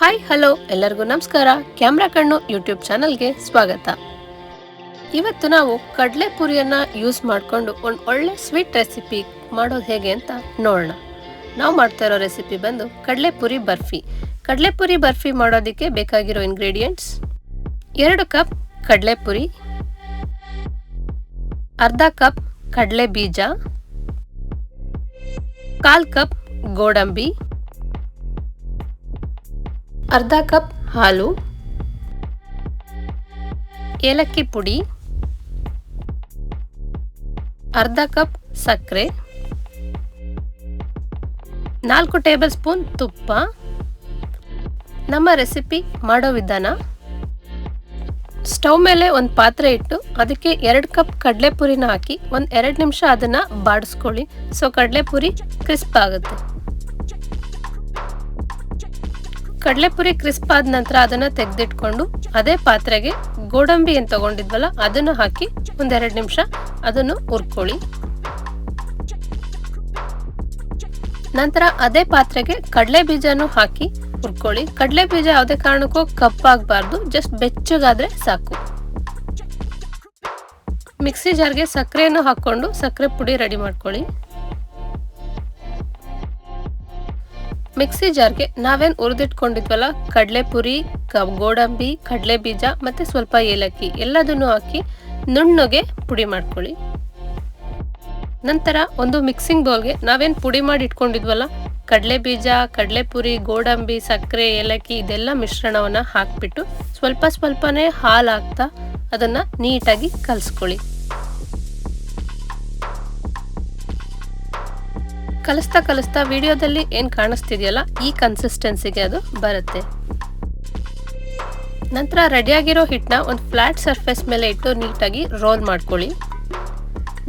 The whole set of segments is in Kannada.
ಹಾಯ್ ಹಲೋ ಎಲ್ಲರಿಗೂ ನಮಸ್ಕಾರ. ಕ್ಯಾಮ್ರಾ ಕಣ್ಣು ಯೂಟ್ಯೂಬ್ ಚಾನಲ್ಗೆ ಸ್ವಾಗತ. ಇವತ್ತು ನಾವು ಕಡಲೆ ಪುರಿಯನ್ನ ಯೂಸ್ ಮಾಡಿಕೊಂಡು ಒಂದು ಒಳ್ಳೆ ಸ್ವೀಟ್ ರೆಸಿಪಿ ಮಾಡೋದು ಹೇಗೆ ಅಂತ ನೋಡೋಣ. ನಾವು ಮಾಡ್ತಾ ಇರೋ ರೆಸಿಪಿ ಬಂದು ಕಡಲೆಪುರಿ ಬರ್ಫಿ. ಕಡಲೆಪುರಿ ಬರ್ಫಿ ಮಾಡೋದಕ್ಕೆ ಬೇಕಾಗಿರೋ ಇಂಗ್ರೀಡಿಯೆಂಟ್ಸ್ ಎರಡು ಕಪ್ ಕಡಲೆಪುರಿ ಅರ್ಧ ಕಪ್ ಕಡಲೆ ಬೀಜ, ಕಾಲ್ ಕಪ್ ಗೋಡಂಬಿ ಅರ್ಧ ಕಪ್ ಹಾಲು, ಏಲಕ್ಕಿ ಪುಡಿ, ಅರ್ಧ ಕಪ್ ಸಕ್ಕರೆ, ನಾಲ್ಕು ಟೇಬಲ್ ಸ್ಪೂನ್ ತುಪ್ಪ. ನಮ್ಮ ರೆಸಿಪಿ ಮಾಡೋ ವಿಧಾನ, ಸ್ಟವ್ ಮೇಲೆ ಒಂದು ಪಾತ್ರೆ ಇಟ್ಟು ಅದಕ್ಕೆ ಎರಡು ಕಪ್ ಕಡಲೆಪುರಿನ ಹಾಕಿ ಒಂದು ಎರಡು ನಿಮಿಷ ಅದನ್ನು ಬಾಡಿಸ್ಕೊಳ್ಳಿ. ಸೊ ಕಡಲೆಪುರಿ ಕ್ರಿಸ್ಪ್ ಆಗುತ್ತೆ. ಕಡಲೆಪುರಿ ಕ್ರಿಸ್ಪ್ ಆದ ನಂತರ ಅದನ್ನ ತೆಗೆದಿಟ್ಕೊಂಡು ಅದೇ ಪಾತ್ರೆಗೆ ಗೋಡಂಬಿ ಏನು ತಗೊಂಡಿದ್ವಲ್ಲ, ಅದನ್ನು ಹಾಕಿ ಒಂದೆರಡು ನಿಮಿಷ ಅದನ್ನು ಹುರ್ಕೊಳ್ಳಿ. ನಂತರ ಅದೇ ಪಾತ್ರೆಗೆ ಕಡಲೆ ಬೀಜನೂ ಹಾಕಿ ಹುರ್ಕೊಳ್ಳಿ. ಕಡಲೆ ಬೀಜ ಯಾವುದೇ ಕಾರಣಕ್ಕೂ ಕಪ್ಪಾಗಬಾರ್ದು ಜಸ್ಟ್ ಬೆಚ್ಚಗಾದ್ರೆ ಸಾಕು. ಮಿಕ್ಸಿ ಜಾರ್ಗೆ ಸಕ್ಕರೆಯನ್ನು ಹಾಕೊಂಡು ಸಕ್ಕರೆ ಪುಡಿ ರೆಡಿ ಮಾಡ್ಕೊಳ್ಳಿ. ಮಿಕ್ಸಿ ಜಾರ್ಗೆ ನಾವೇನ್ ಹುರಿದಿಟ್ಕೊಂಡಿದ್ವಲ್ಲ? ಕಡಲೆಪುರಿ ಪುರಿ ಗೋಡಂಬಿ ಕಡಲೆ ಬೀಜ ಮತ್ತೆ ಸ್ವಲ್ಪ ಏಲಕ್ಕಿ ಎಲ್ಲದನ್ನು ಹಾಕಿ ನುಣ್ಣಗೆ ಪುಡಿ ಮಾಡ್ಕೊಳ್ಳಿ. ನಂತರ ಒಂದು ಮಿಕ್ಸಿಂಗ್ ಬೌಲ್ಗೆ ನಾವೇನು ಪುಡಿ ಮಾಡಿ ಇಟ್ಕೊಂಡಿದ್ವಲ್ಲ? ಕಡಲೆ ಬೀಜ ಕಡಲೆಪುರಿ, ಗೋಡಂಬಿ, ಸಕ್ಕರೆ, ಏಲಕ್ಕಿ ಇದೆಲ್ಲ ಮಿಶ್ರಣವನ್ನು ಹಾಕಿಬಿಟ್ಟು ಸ್ವಲ್ಪ ಸ್ವಲ್ಪನೇ ಹಾಲು ಹಾಕ್ತಾ ಅದನ್ನು ನೀಟಾಗಿ ಕಲಿಸ್ಕೊಳ್ಳಿ. ಕಲಿಸ್ತಾ ಕಲಿಸ್ತಾ ವಿಡಿಯೋದಲ್ಲಿ ಏನು ಕಾಣಿಸ್ತಿದೆಯಲ್ಲ, ಈ ಕನ್ಸಿಸ್ಟೆನ್ಸಿಗೆ ಅದು ಬರುತ್ತೆ. ನಂತರ ರೆಡಿಯಾಗಿರೋ ಹಿಟ್ಟನ್ನ ಒಂದು ಫ್ಲ್ಯಾಟ್ ಸರ್ಫೇಸ್ ಮೇಲೆ ಇಟ್ಟು ನೀಟಾಗಿ ರೋಲ್ ಮಾಡ್ಕೊಳ್ಳಿ.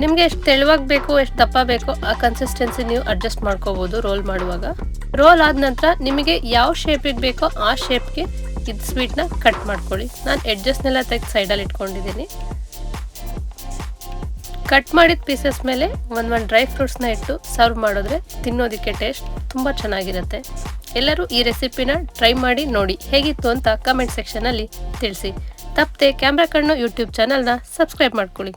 ನಿಮಗೆ ಎಷ್ಟು ತೆಳುವಾಗಿ ಬೇಕು, ಎಷ್ಟು ದಪ್ಪ ಬೇಕೋ, ಆ ಕನ್ಸಿಸ್ಟೆನ್ಸಿ ನೀವು ಅಡ್ಜಸ್ಟ್ ಮಾಡ್ಕೋಬೋದು ರೋಲ್ ಮಾಡುವಾಗ. ರೋಲ್ ಆದ ನಂತರ ನಿಮಗೆ ಯಾವ ಶೇಪಿಗೆ ಬೇಕೋ ಆ ಶೇಪ್ಗೆ ಇದು ಸ್ವೀಟ್ನ ಕಟ್ ಮಾಡ್ಕೊಳ್ಳಿ. ನಾನು ಎಡ್ಜಸ್ಟ್ನೆಲ್ಲ ತೆಗೆದು ಸೈಡಲ್ಲಿ ಇಟ್ಕೊಂಡಿದ್ದೀನಿ ಕಟ್ ಮಾಡಿದ ಪೀಸಸ್ ಮೇಲೆ ಒಂದು ಒಂದು ಡ್ರೈ ಫ್ರೂಟ್ಸ್ನ ಇಟ್ಟು ಸರ್ವ್ ಮಾಡಿದ್ರೆ ತಿನ್ನೋದಕ್ಕೆ ಟೇಸ್ಟ್ ತುಂಬ ಚೆನ್ನಾಗಿರುತ್ತೆ. ಎಲ್ಲರೂ ಈ ರೆಸಿಪಿನ ಟ್ರೈ ಮಾಡಿ ನೋಡಿ. ಹೇಗಿತ್ತು ಅಂತ ಕಮೆಂಟ್ ಸೆಕ್ಷನಲ್ಲಿ ತಿಳಿಸಿ. ತಪ್ಪದೆ ಕ್ಯಾಮ್ರಾ ಕಣ್ಣು ಯೂಟ್ಯೂಬ್ ಚಾನಲ್ನ ಸಬ್ಸ್ಕ್ರೈಬ್ ಮಾಡ್ಕೊಳ್ಳಿ.